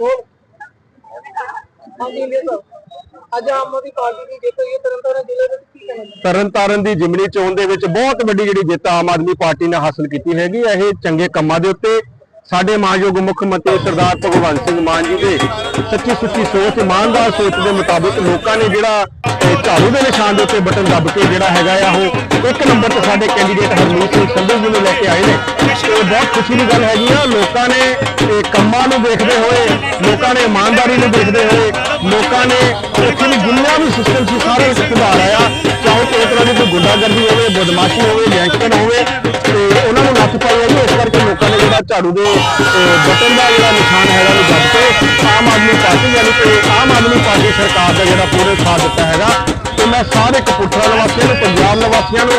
ਹੋਰ ਹਾਂਜੀ ਲੈ ਅੱਜ ਆਮ ਆਦਮੀ ਪਾਰਟੀ ਦੀ ਜਿੱਤ ਹੋਈ ਹੈ ਤਰਨਤਾਰਨ ਜ਼ਿਲ੍ਹੇ ਵਿੱਚ ਕੀ ਕਹਿਣਾ ਤਰਨਤਾਰਨ ਦੀ ਜਿਮਨੀ ਚੋਣ ਦੇ ਵਿੱਚ ਬਹੁਤ ਵੱਡੀ ਜਿਹੜੀ ਜਿੱਤ ਆਮ ਆਦਮੀ ਪਾਰਟੀ ਨੇ ਹਾਸਲ ਕੀਤੀ ਹੈਗੀ ਇਹ ਚੰਗੇ ਕੰਮਾਂ ਦੇ ਉੱਤੇ ਸਾਡੇ ਮਾਨਯੋਗ ਮੁੱਖ ਮੰਤਰੀ ਸਰਦਾਰ ਭਗਵੰਤ ਸਿੰਘ ਮਾਨ ਜੀ ਦੇ ਸੱਚੀ ਸੁੱਚੀ ਸੋਚ, ਇਮਾਨਦਾਰ ਸੋਚ ਦੇ ਮੁਤਾਬਿਕ ਲੋਕਾਂ ਨੇ ਜਿਹੜਾ ਝਾੜੂ ਦੇ ਨਿਸ਼ਾਨ ਦੇ ਉੱਤੇ ਬਟਨ ਦੱਬ ਕੇ ਜਿਹੜਾ ਹੈਗਾ ਆ ਉਹ ਇੱਕ ਨੰਬਰ ਤੇ ਸਾਡੇ ਕੈਂਡੀਡੇਟ ਹਰਮੀਤ ਸਿੰਘ ਸੰਧੂ ਜੀ ਨੂੰ ਲੈ ਕੇ ਆਏ ਨੇ। ਇਹ ਬਹੁਤ ਖੁਸ਼ੀ ਦੀ ਗੱਲ ਹੈਗੀ ਆ, ਲੋਕਾਂ ਨੇ ਇਹ ਕੰਮਾਂ ਨੂੰ ਦੇਖਦੇ ਹੋਏ, ਲੋਕਾਂ ਨੇ ਇਮਾਨਦਾਰੀ ਨੂੰ ਦੇਖਦੇ ਹੋਏ, ਲੋਕਾਂ ਨੇ ਇੱਥੇ ਜਿੰਨਾ ਵੀ ਸਿਸਟਮ ਸੀ ਸਾਰੇ ਸੁਧਾਰ ਆਇਆ ਚਾਹੇ ਕੋਈ ਤਰ੍ਹਾਂ ਦੀ ਕੋਈ ਗੁੰਡਾਗਰਦੀ ਹੋਵੇ, ਬਦਮਾਸ਼ੀ ਹੋਵੇ, ਗੈਂਗਸਟਰ ਹੋਵੇ, ਤੇ ਉਹਨਾਂ ਨੂੰ ਨੱਥ ਪਾਈ ਝਾੜੂ ਦੇ ਬਟਨ ਦਾ ਜਿਹੜਾ ਨਿਸ਼ਾਨ ਹੈਗਾ ਉਹ ਦੱਬ ਕੇ ਆਮ ਆਦਮੀ ਪਾਰਟੀ ਯਾਨੀ ਕਿ ਆਮ ਆਦਮੀ ਪਾਰਟੀ ਸਰਕਾਰ ਦਾ ਜਿਹੜਾ ਪੂਰੇ ਸਾਥ ਦਿੱਤਾ ਹੈਗਾ। ਤੇ ਮੈਂ ਸਾਰੇ ਕਪੂਰਥਲਾ ਨਿਵਾਸੀਆਂ ਨੂੰ, ਪੰਜਾਬ ਨਿਵਾਸੀਆਂ ਨੂੰ,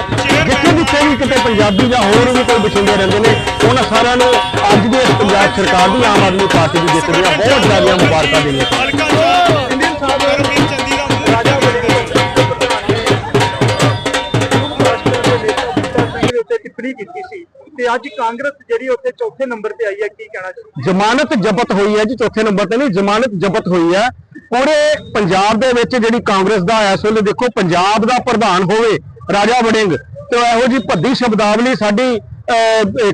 ਜਿੱਥੇ ਜਿੱਥੇ ਵੀ ਕਿਤੇ ਪੰਜਾਬੀ ਜਾਂ ਹੋਰ ਵੀ ਕੋਈ ਬਸਿੰਦੇ ਰਹਿੰਦੇ ਨੇ, ਉਹਨਾਂ ਸਾਰਿਆਂ ਨੂੰ ਅੱਜ ਦੇ ਇਸ ਪੰਜਾਬ ਸਰਕਾਰ ਦੀ ਆਮ ਆਦਮੀ ਪਾਰਟੀ ਦੀ ਜਿੱਤ ਦੀਆਂ ਬਹੁਤ ਜ਼ਿਆਦਾ ਮੁਬਾਰਕਾਂ ਦਿੰਦੇ ਤੇ ਅੱਜ ਕਾਂਗਰਸ ਜਿਹੜੀ ਉੱਥੇ ਚੌਥੇ ਨੰਬਰ ਤੇ ਆਈ ਹੈ, ਕੀ ਕਹਿਣਾ ਚਾਹੁੰਦੇ ਜ਼ਮਾਨਤ ਜ਼ਬਤ ਹੋਈ ਹੈ ਜੀ, ਚੌਥੇ ਨੰਬਰ ਤੇ ਨਹੀਂ, ਜ਼ਮਾਨਤ ਜ਼ਬਤ ਹੋਈ ਹੈ। ਪੂਰੇ ਪੰਜਾਬ ਦੇ ਵਿੱਚ ਜਿਹੜੀ ਕਾਂਗਰਸ ਦਾ ਇਸ ਵੇਲੇ ਦੇਖੋ, ਪੰਜਾਬ ਦਾ ਪ੍ਰਧਾਨ ਹੋਵੇ, ਰਾਜਾ ਵੜਿੰਗ, ਤੇ ਇਹੋ ਜੀ ਭੱਦੀ ਸ਼ਬਦਾਵਲੀ ਸਾਡੀ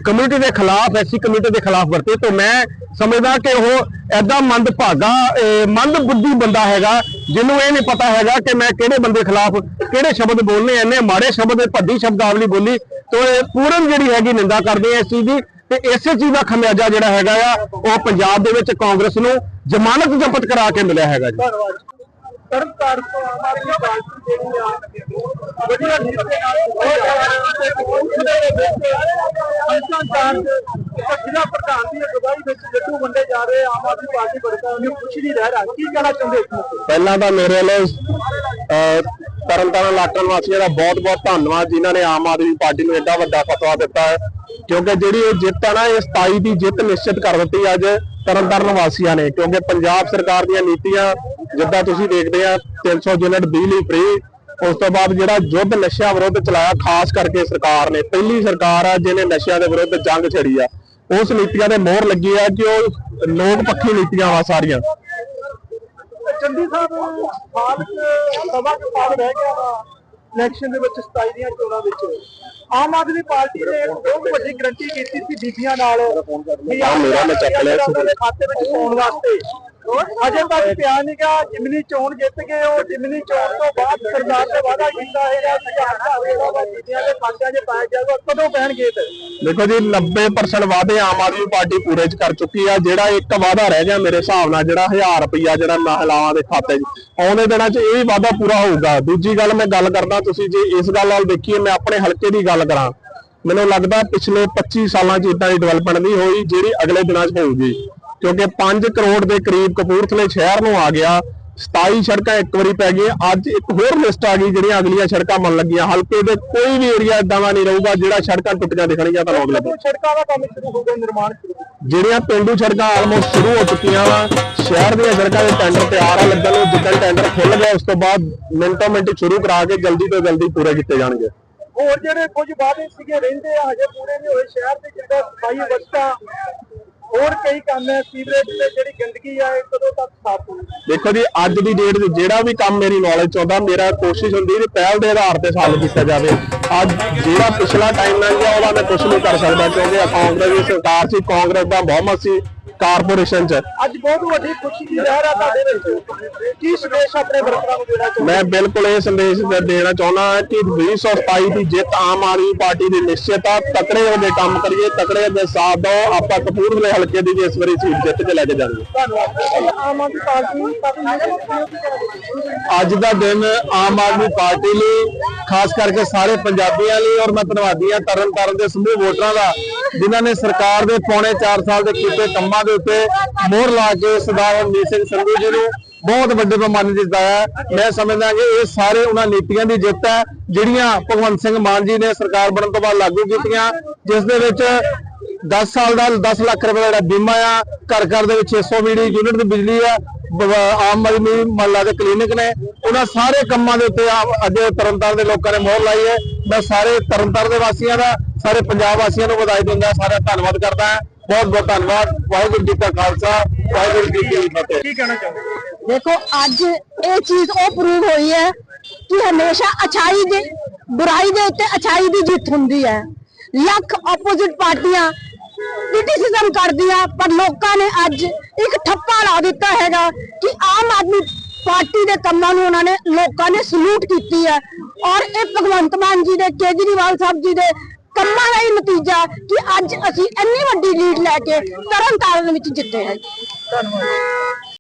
ਕਮਿਊਨਿਟੀ ਦੇ ਖਿਲਾਫ, ਐਸੀ ਕਮਿਊਨਿਟੀ ਦੇ ਖਿਲਾਫ ਵਰਤੇ ਤਾਂ ਮੈਂ ਸਮਝਦਾ ਕਿ ਉਹ ਐਡਾ ਮੰਦ ਭਾਗਾ ਮੰਦ ਬੁੱਧੀ ਬੰਦਾ ਹੈਗਾ, ਜਿਹਨੂੰ ਇਹ ਨਹੀਂ ਪਤਾ ਹੈਗਾ ਕਿ ਮੈਂ ਕਿਹੜੇ ਬੰਦੇ ਖਿਲਾਫ ਕਿਹੜੇ ਸ਼ਬਦ ਬੋਲਨੇ ਐਨੇ ਮਾੜੇ ਸ਼ਬਦ ਭੱਦੀ ਸ਼ਬਦਾਵਲੀ ਬੋਲੀ ਤੋਂ ਪੂਰਨ ਜਿਹੜੀ ਹੈਗੀ ਨਿੰਦਾ ਕਰਦੇ ਆ ਇਸ ਚੀਜ਼ ਦੀ ਤੇ ਇਸੇ ਚੀਜ਼ ਦਾ ਖਮਿਆਜਾ ਜਿਹੜਾ ਹੈਗਾ ਆ, ਉਹ ਪੰਜਾਬ ਦੇ ਵਿੱਚ ਕਾਂਗਰਸ ਨੂੰ ਜ਼ਮਾਨਤ ਜ਼ਬਤ ਕਰਾ ਕੇ ਮਿਲਿਆ ਹੈਗਾ ਜੀ। ਜ਼ਿਲ੍ਹਾ ਪ੍ਰਧਾਨ ਦੀ ਅਗਵਾਈ ਵਿੱਚ ਜੱਟੂ ਵੰਡੇ ਜਾ ਰਹੇ ਆਮ ਆਦਮੀ ਪਾਰਟੀ ਵਰਕਰਾਂ ਨੂੰ ਖੁਸ਼ੀ ਦੀ ਲਹਿਰ ਆ ਕੀ ਕਹਿਣਾ ਚਾਹੁੰਦੇ ਪਹਿਲਾਂ ਤਾਂ ਮੇਰੇ ਵੱਲੋਂ ਤਰਨਤਾਰਨ ਇਲਾਕਾ ਨਿਵਾਸੀਆਂ ਦਾ ਬਹੁਤ-ਬਹੁਤ ਧੰਨਵਾਦ, ਜਿਨ੍ਹਾਂ ਨੇ ਆਮ ਆਦਮੀ ਪਾਰਟੀ ਨੂੰ ਐਡਾ ਵੱਡਾ ਫਤਵਾ ਦਿੱਤਾ ਹੈ। ਕਿਉਂਕਿ ਜਿਹੜੀ ਇਹ ਜਿੱਤ ਹੈ ਨਾ, ਇਹ 27 ਦੀ ਜਿੱਤ ਨਿਸ਼ਚਿਤ ਕਰ ਦਿੱਤੀ ਅੱਜ ਤਰਨਤਾਰਨ ਵਾਸੀਆਂ ਨੇ। ਕਿਉਂਕਿ ਪੰਜਾਬ ਸਰਕਾਰ ਦੀਆਂ ਨੀਤੀਆਂ, ਜਿੱਦਾਂ ਤੁਸੀਂ ਦੇਖਦੇ ਆ 300 ਯੂਨਿਟ ਬਿਜਲੀ ਫ੍ਰੀ ਉਸ ਤੋਂ ਬਾਅਦ ਜਿਹੜਾ ਯੁੱਧ ਨਸ਼ਿਆਂ ਵਿਰੁੱਧ ਚਲਾਇਆ, ਖਾਸ ਕਰਕੇ ਸਰਕਾਰ ਨੇ। ਪਹਿਲੀ ਸਰਕਾਰ ਆ ਜਿਹਨੇ ਨਸ਼ਿਆਂ ਦੇ ਵਿਰੁੱਧ ਜੰਗ ਛੜੀ ਆ। ਉਸ ਨੀਤੀਆਂ ਦੇ ਮੋਹਰ ਲੱਗੀ ਆ ਕਿ ਉਹ ਲੋਕ ਪੱਖੀ ਨੀਤੀਆਂ ਵਾ ਸਾਰੀਆਂ। ਚੰਦੀ ਸਾਹਿਬ ਸਾਲ ਕੁ- ਸਵਾ ਕੁ ਸਾਲ ਰਹਿ ਗਿਆ ਵਾ ਇਲੈਕਸ਼ਨ ਦੇ ਵਿੱਚ 27 ਦੀਆਂ ਚੋਣਾਂ ਵਿੱਚ। ਆਮ ਆਦਮੀ ਪਾਰਟੀ ਨੇ ਬਹੁਤ ਵੱਡੀ ਗਰੰਟੀ ਕੀਤੀ ਸੀ ਬੀਬੀਆਂ ਨਾਲ। ਵੀ ਮੇਰਾ ਮੈਂ ਚੱਕ ਲਿਆ ਖਾਤੇ ਵਿੱਚ ਪਾਉਣ ਵਾਸਤੇ। ਅਜੇ ਤੱਕ ਪਿਆ ਨਹੀਂ ਗਾ ਜਿਮਨੀ ਚੋਣ ਜਿੱਤ ਗਏ ਉਹ ਜਿਮਨੀ ਚੋਣ ਤੋਂ ਬਾਅਦ ਸਰਕਾਰ ਨੇ ਵਾਅਦਾ ਕੀਤਾ ਹੈਗਾ ਹਜ਼ਾਰ ਹੋਏਗਾ ਵਾ ਬੀਬੀਆਂ ਦੇ ਖਾਤਿਆਂ 'ਚ ਪਾਇਆ ਜਾਊਗਾ ਕਦੋਂ ਪੈਣਗੇ ਤੇ? ਦੇਖੋ ਜੀ 90% ਵਾਅਦੇ ਆਮ ਆਦਮੀ ਪਾਰਟੀ ਪੂਰੇ ਚ ਕਰ ਚੁੱਕੀ ਆ ਜਿਹੜਾ ਇੱਕ ਵਾਅਦਾ ਰਹਿ ਗਿਆ ਮੇਰੇ ਹਿਸਾਬ ਨਾਲ ਜਿਹੜਾ 1000 ਰੁਪਈਆ ਜਿਹੜਾ ਮਹਿਲਾਵਾਂ ਦੇ ਖਾਤੇ 'ਚ ਆਉਂਦੇ ਦਿਨਾਂ 'ਚ ਇਹ ਵੀ ਵਾਅਦਾ ਪੂਰਾ ਹੋਊਗਾ। ਦੂਜੀ ਗੱਲ ਮੈਂ ਗੱਲ ਕਰਦਾ ਤੁਸੀਂ ਜੇ ਇਸ ਗੱਲ ਨਾਲ ਦੇਖੀਏ ਮੈਂ ਆਪਣੇ ਹਲਕੇ ਦੀ ਗੱਲ ਕਰਾਂ। ਮੈਨੂੰ ਲੱਗਦਾ ਪਿਛਲੇ 25 ਸਾਲਾਂ 'ਚ ਇਦਾਂ ਦੀ ਡਿਵੈਲਪਮੈਂਟ ਨਹੀਂ ਹੋਈ ਜਿਹੜੀ ਅਗਲੇ ਦਿਨਾਂ 'ਚ ਹੋਊਗੀ। ਕਿਉਂਕਿ 5 ਕਰੋੜ ਦੇ ਕਰੀਬ ਕਪੂਰਥਲੇ ਸ਼ਹਿਰ ਨੂੰ ਆ ਗਿਆ। 27 ਸੜਕਾਂ ਇੱਕ ਵਾਰੀ ਪੈ ਗਈਆਂ। ਅੱਜ ਇੱਕ ਹੋਰ ਲਿਸਟ ਆ ਗਈ ਜਿਹੜੀਆਂ ਅਗਲੀਆਂ ਸੜਕਾਂ ਬਣ ਲੱਗੀਆਂ। ਹਲਕੇ ਦੇ ਕੋਈ ਵੀ ਏਰੀਆ ਇਦਾਂ ਦਾ ਨਹੀਂ ਰਹੂਗਾ ਜਿਹੜਾ ਸੜਕਾਂ ਟੁੱਟੀਆਂ ਦਿਖਣਗੀਆਂ ਤੁਹਾਨੂੰ ਅਗਲੇ ਦਿਨ ਕਦੋਂ ਸੜਕਾਂ ਦਾ ਕੰਮ ਸ਼ੁਰੂ ਹੋ ਗਿਆ ਨਿਰਮਾਣ ਸ਼ੁਰੂ। ਹੋ ਗਿਆ? ਜਿਹੜੀਆਂ ਪਿੰਡੂ ਸੜਕਾਂ ਆਲਮੋਸਟ ਸ਼ੁਰੂ ਹੋ ਚੁੱਕੀਆਂ ਵਾ ਸ਼ਹਿਰ ਦੀਆਂ ਸੜਕਾਂ ਦੇ ਟੈਂਡਰ ਤਿਆਰ ਆ ਲੱਗਣ ਨੂੰ ਜਿੱਦਾਂ ਟੈਂਡਰ ਖੁੱਲ ਗਿਆ ਉਸ ਤੋਂ ਬਾਅਦ ਮਿੰਟੋ ਮਿੰਟ ਸ਼ੁਰੂ ਕਰਾ ਕੇ ਜਲਦੀ ਤੋਂ ਜਲਦੀ ਪੂਰੇ ਕੀਤੇ ਜਾਣਗੇ। ਹੋਰ ਜਿਹੜੇ ਕੁਝ ਵਾਅਦੇ ਸੀਗੇ ਰਹਿੰਦੇ ਆ ਹਜੇ ਪੂਰੇ ਨਹੀਂ ਹੋਏ। ਸ਼ਹਿਰ ਦੇ ਜਿਹੜਾ ਸਫ਼ਾਈ ਅਵਸਥਾ ਹੋਰ ਕਈ ਕੰਮ ਹੈ, ਸੀਵਰੇਜ ਤੇ ਜਿਹੜੀ ਗੰਦਗੀ ਆ, ਇਹ ਕਦੋਂ ਤੱਕ ਸਾਫ਼ ਹੋਊਗੀ ਦੇਖੋ ਜੀ, ਅੱਜ ਦੀ ਡੇਟ 'ਚ ਜਿਹੜਾ ਵੀ ਕੰਮ ਮੇਰੀ ਨੌਲੇਜ 'ਚ ਆਉਂਦਾ, ਮੇਰਾ ਕੋਸ਼ਿਸ਼ ਹੁੰਦੀ ਕਿ ਪਹਿਲ ਦੇ ਆਧਾਰ ਤੇ ਹੱਲ ਕੀਤਾ ਜਾਵੇ। ਅੱਜ ਜਿਹੜਾ ਪਿਛਲਾ ਟਾਈਮ ਲੰਘ ਗਿਆ, ਉਹਦਾ ਮੈਂ ਕੁਝ ਨਹੀਂ ਕਰ ਸਕਦਾ, ਕਿਉਂਕਿ ਕਾਂਗਰਸ ਦੀ ਸਰਕਾਰ ਸੀ, ਕਾਂਗਰਸ ਦਾ ਬਹੁਮਤ ਸੀ। ਕਾਰਪੋਰੇਸ਼ਨ 'ਚ। ਅੱਜ ਬਹੁਤ ਵੱਡੀ ਖੁਸ਼ੀ ਦੀ ਲਹਿਰ ਆ ਤੁਹਾਡੇ ਵਿੱਚ। ਕੀ ਸੰਦੇਸ਼ ਆਪਣੇ ਵਰਕਰਾਂ ਨੂੰ ਦੇਣਾ ਚਾਹੁੰਦੇ ਮੈਂ ਬਿਲਕੁਲ ਇਹ ਸੰਦੇਸ਼ ਦੇ- ਦੇਣਾ ਚਾਹੁੰਦਾ ਕਿ 2027 ਦੀ ਜਿੱਤ ਆਮ ਆਦਮੀ ਪਾਰਟੀ ਦੀ ਨਿਸ਼ਚਿਤ ਆ। ਤਕੜੇ ਹੋ ਕੇ ਕੰਮ ਕਰੀਏ ਤਕੜੇ ਦੇ ਸਾਥ ਦਿਓ। ਆਪਾਂ ਕਪੂਰਥਲੇ ਹਲਕੇ ਦੀ ਵੀ ਇਸ ਵਾਰੀ ਸੀਟ ਜਿੱਤ ਕੇ ਲੈ ਕੇ ਜਾਵਾਂਗੇ। ਧੰਨਵਾਦ। ਆਮ ਆਦਮੀ ਪਾਰਟੀ ਅੱਜ ਦਾ ਦਿਨ ਆਮ ਆਦਮੀ ਪਾਰਟੀ ਲਈ ਖਾਸ ਕਰਕੇ ਸਾਰੇ ਪੰਜਾਬੀਆਂ ਲਈ ਔਰ ਮੈਂ ਧੰਨਵਾਦੀ ਹਾਂ ਤਰਨ ਤਾਰਨ ਦੇ ਸਮੂਹ ਵੋਟਰਾਂ ਦਾ, ਜਿਨ੍ਹਾਂ ਨੇ ਸਰਕਾਰ ਦੇ ਪੌਣੇ 4 ਸਾਲ ਦੇ ਕੀਤੇ ਕੰਮਾਂ ਦੇ ਉੱਤੇ ਮੋਹਰ ਲਾ ਕੇ ਸਰਦਾਰ ਰਣਜੀਤ ਸਿੰਘ ਸੰਧੂ ਜੀ ਨੂੰ ਬਹੁਤ ਵੱਡੇ ਪੈਮਾਨੇ ਤੇ ਜਿਤਾਇਆ ਮੈਂ ਸਮਝਦਾ ਕਿ ਇਹ ਸਾਰੇ ਉਹਨਾਂ ਨੀਤੀਆਂ ਦੀ ਜਿੱਤ ਹੈ, ਜਿਹੜੀਆਂ ਭਗਵੰਤ ਸਿੰਘ ਮਾਨ ਜੀ ਨੇ ਸਰਕਾਰ ਬਣਨ ਤੋਂ ਬਾਅਦ ਲਾਗੂ ਕੀਤੀਆਂ, ਜਿਸ ਦੇ ਵਿੱਚ 10 ਸਾਲ ਦਾ 10 ਲੱਖ ਰੁਪਏ ਦਾ ਜਿਹੜਾ ਬੀਮਾ ਆ ਘਰ ਘਰ ਦੇ ਵਿੱਚ 600 ਵੀਡੀ ਯੂਨਿਟ ਦੀ ਬਿਜਲੀ ਆ ਆਮ ਆਦਮੀ ਮਹੱਲਾ ਦੇ ਕਲੀਨਿਕ ਨੇ। ਉਹਨਾਂ ਸਾਰੇ ਕੰਮਾਂ ਦੇ ਉੱਤੇ ਅੱਜ ਤਰਨਤਾਰਨ ਦੇ ਲੋਕਾਂ ਨੇ ਮੋਹਰ ਲਾਈ ਹੈ। ਮੈਂ ਸਾਰੇ ਤਰਨਤਾਰਨ ਦੇ ਵਾਸੀਆਂ ਦਾ ਸਾਰੇ ਪੰਜਾਬ ਵਾਸੀਆਂ ਨੂੰ ਵਧਾਈ ਦਿੰਦਾ ਸਾਰਾ ਧੰਨਵਾਦ ਕਰਦਾ ਬਹੁਤ ਬਹੁਤ ਧੰਨਵਾਦ। ਵਾਹਿਗੁਰੂ ਜੀ ਕਾ ਖਾਲਸਾ ਵਾਹਿਗੁਰੂ ਜੀ ਕੀ ਫਤਿਹ। ਕੀ ਕਹਿਣਾ ਚਾਹੁੰਦੇ ਦੇਖੋ ਅੱਜ ਇਹ ਚੀਜ਼ ਉਹ ਪ੍ਰੂਵ ਹੋਈ ਹੈ ਕਿ ਹਮੇਸ਼ਾ ਅਛਾਈ ਦੇ ਬੁਰਾਈ ਦੇ ਉੱਤੇ ਅਛਾਈ ਦੀ ਜਿੱਤ ਹੁੰਦੀ ਹੈ। ਲੱਖ ਆਪੋਜ਼ਿਟ ਪਾਰਟੀਆਂ ਕ੍ਰਿਟਿਸਿਜ਼ਮ ਕਰਦੀਆਂ ਪਰ ਲੋਕਾਂ ਨੇ ਅੱਜ ਇੱਕ ਠੱਪਾ ਲਾ ਦਿੱਤਾ ਹੈਗਾ ਕਿ ਆਮ ਆਦਮੀ ਪਾਰਟੀ ਦੇ ਕੰਮਾਂ ਨੂੰ ਉਹਨਾਂ ਨੇ, ਲੋਕਾਂ ਨੇ ਸਲੂਟ ਕੀਤੀ ਹੈ। ਔਰ ਇਹ ਭਗਵੰਤ ਮਾਨ ਜੀ ਦੇ, ਕੇਜਰੀਵਾਲ ਸਾਹਿਬ ਜੀ ਦੇ ਕੰਮਾਂ ਦਾ ਹੀ ਨਤੀਜਾ ਕਿ ਅੱਜ ਅਸੀਂ ਇੰਨੀ ਵੱਡੀ ਲੀਡ ਲੈ ਕੇ ਤਰਨਤਾਰਨ ਵਿੱਚ ਜਿੱਤੇ ਹਾਂ ਧੰਨਵਾਦ।